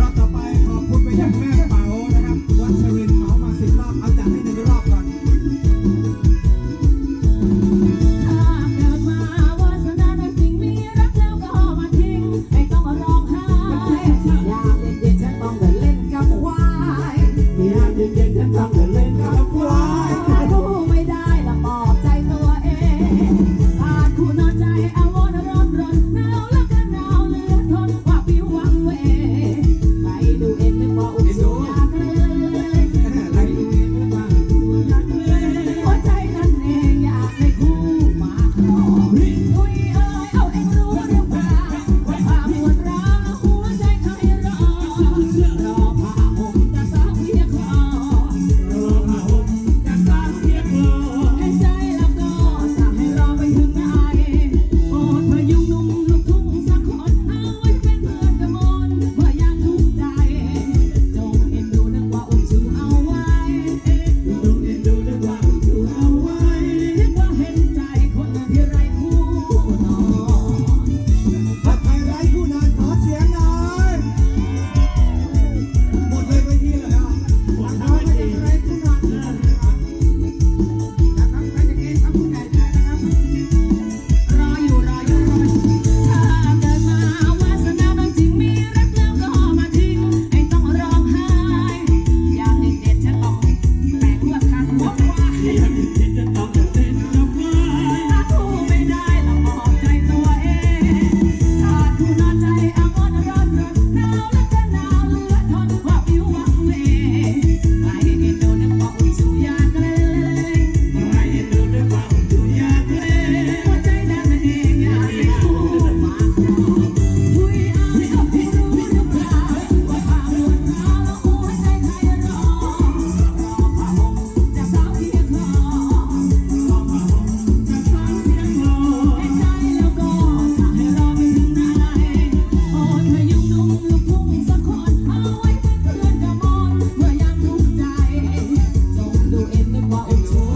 รอบต่อไปขอบคุณไปยังแม่เป๋านะครับวัชรินเหมามาสิบรอบเอาจัดให้หนึ่งรอบ เอ็นนึกว่าอดทน